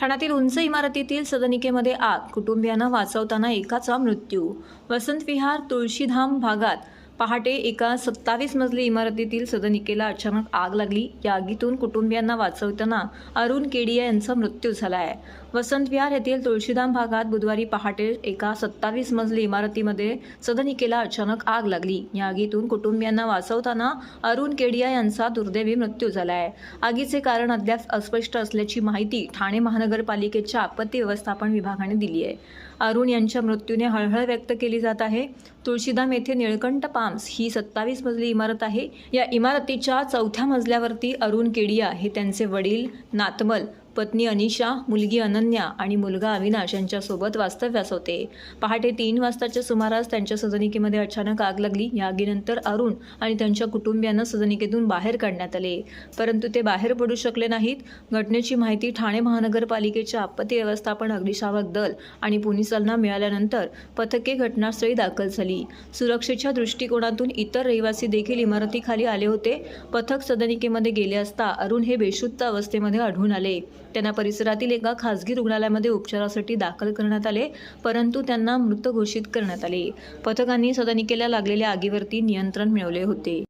ठाण्यातील उंच इमारतीतील सदनिकेमध्ये आग कुटुंबियांना वाचवताना एकाचा मृत्यू. वसंत विहार तुळशीधाम भागात पहाटे एका सत्तावीस मजली इमारतीतील सदनिकेला अचानक आग लागली. या आगीतून कुटुंबियांना वाचवताना अरुण केडिया यांचा मृत्यू झाला आहे वसंत विहार येथील तुळशीधाम भागात बुधवारी पहाटे एका सत्तावीस मजली इमारतीमध्ये सदनिकेला अचानक आग लागली. या आगीतून कुटुंबियांना वाचवताना अरुण केडिया यांचा दुर्दैवी मृत्यू झाला आहे आगीचे कारण अद्याप अस्पष्ट असल्याची माहिती ठाणे महानगरपालिकेच्या आपत्ती व्यवस्थापन विभागाने दिली आहे अरुण यांच्या मृत्यूने हळहळ व्यक्त केली जात आहे. तुळशीधाम येथे निळकंठ पाम्स ही सत्तावीस मजली इमारत आहे. या इमारतीच्या चौथ्या मजल्यावरती अरुण केडिया हे त्यांचे वडील नातमल पत्नी अनिशा मुलगी अनन्या आणि मुलगा अविनाश यांच्यासोबत वास्तव्यास होते. पहाटे तीन वाजताच्या सुमारास त्यांच्या सदनिकेमध्ये अचानक आग लागली. या आगीनंतर अरुण आणि त्यांच्या कुटुंबियांना सदनिकेतून बाहेर काढण्यात आले. परंतु ते बाहेर पडू शकले नाहीत. घटनेची माहिती ठाणे महानगरपालिकेच्या आपत्ती व्यवस्थापन अग्निशामक दल आणि पोलिसांना मिळाल्यानंतर पथके घटनास्थळी दाखल झाली. सुरक्षेच्या दृष्टिकोनातून इतर रहिवासी देखील इमारतीखाली आले होते. पथक सदनिकेमध्ये गेले असता अरुण हे बेशुद्ध अवस्थेमध्ये आढळून आले. त्यांना परिसरातील एका खासगी रुग्णालयामध्ये उपचारासाठी दाखल करण्यात आले परंतु त्यांना मृत घोषित करण्यात आले. पथकांनी सदनिकेला लागलेल्या आगीवरती नियंत्रण मिळवले होते.